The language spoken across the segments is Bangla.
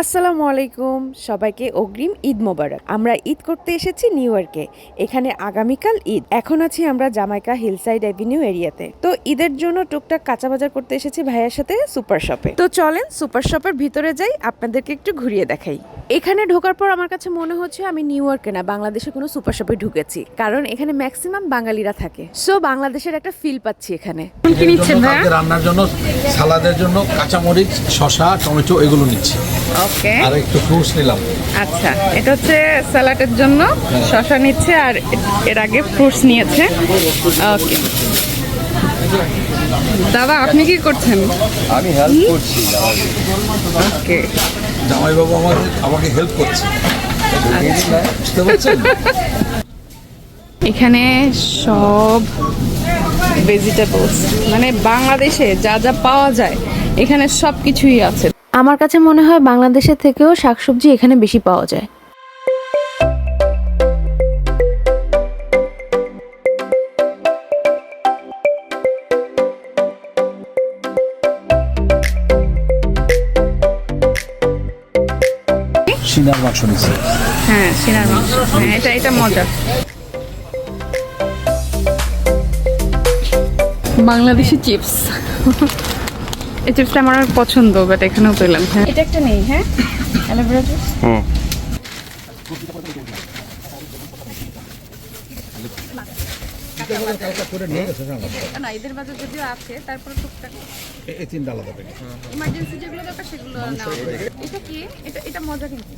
আসসালামু আলাইকুম। সবাইকে অগ্রিম ঈদ মোবারক। আমরা ঈদ করতে এসেছি নিউ ইয়র্কে। এখানে আগামীকাল ঈদ। এখন আছি আমরা জামাইকা হিলসাইড অ্যাভিনিউ এরিয়াতে। তো ঈদের জন্য টুকটাক কাঁচা বাজার করতে এসেছি ভাইয়ের সাথে সুপার শপে। তো চলেন সুপার শপের ভিতরে যাই আপনাদেরকে একটু ঘুরিয়ে দেখাই। এখানে ঢোকার পর আমার কাছে মনে হচ্ছে আমি নিউ ইয়র্কে না বাংলাদেশে কোনো সুপার শপে ঢুকেছি। কারণ এখানে ম্যাক্সিমাম বাঙালিরা থাকে। সো বাংলাদেশের একটা ফিল পাচ্ছি এখানে। কি নিচ্ছেন ভাইয়া? রান্নার জন্য সালাদের জন্য কাঁচামরিচ শসা টমেটো এগুলো নিচ্ছি। ওকে। আর একটু নিলাম। আচ্ছা এটা হচ্ছে স্যালাডের জন্য। শসা নিচ্ছে আর এর আগে ফ্রুটস নিয়েছে। ওকে। দাদা আপনি কি করছেন? আমি হেল্প করছি ওকে। জামাইবাবু আমাকে আমাকে হেল্প করছে। বুঝতে পারছেন? এখানে সব ভেজিটেবলস মানে বাংলাদেশে যা যা পাওয়া যায় এখানে সব কিছুই আছে। আমার কাছে মনে হয় বাংলাদেশের থেকেও শাকসবজি এখানে বেশি পাওয়া যায়। সিনার মাংস নিচ্ছি হ্যাঁ সিনার মাংস। হ্যাঁ এটা এটা মজা। বাংলাদেশি চিপস। এই চিপসটা আমার অনেক পছন্দ বাট এখানেও পেলাম হ্যাঁ। এটা একটা নেই হ্যাঁ? অ্যালোভেরা জুস না এদের বাজার যদিও আছে তারপরে টুকটাক। এই তিনটা আলাদা প্যাকেট ইমার্জেন্সি যেগুলো দরকার সেগুলো নেওয়া এটা কি? এটা এটা মজা কিন্তু।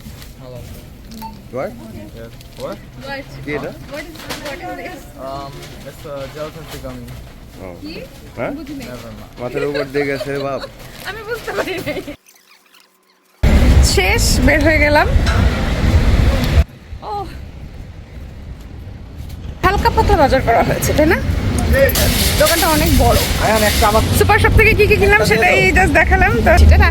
What? নাই। মাথার উপর দিয়ে গেছে বাপ। আমি বুঝতে পারি শেষ বের হয়ে গেলাম। ও হালকা পাতলা বাজার করা হয়েছে তাই না? দোকানটা অনেক বড়। সুপার শপ থেকে কি কি কিনলাম সেটাই জাস্ট দেখালাম। তো সেটা না।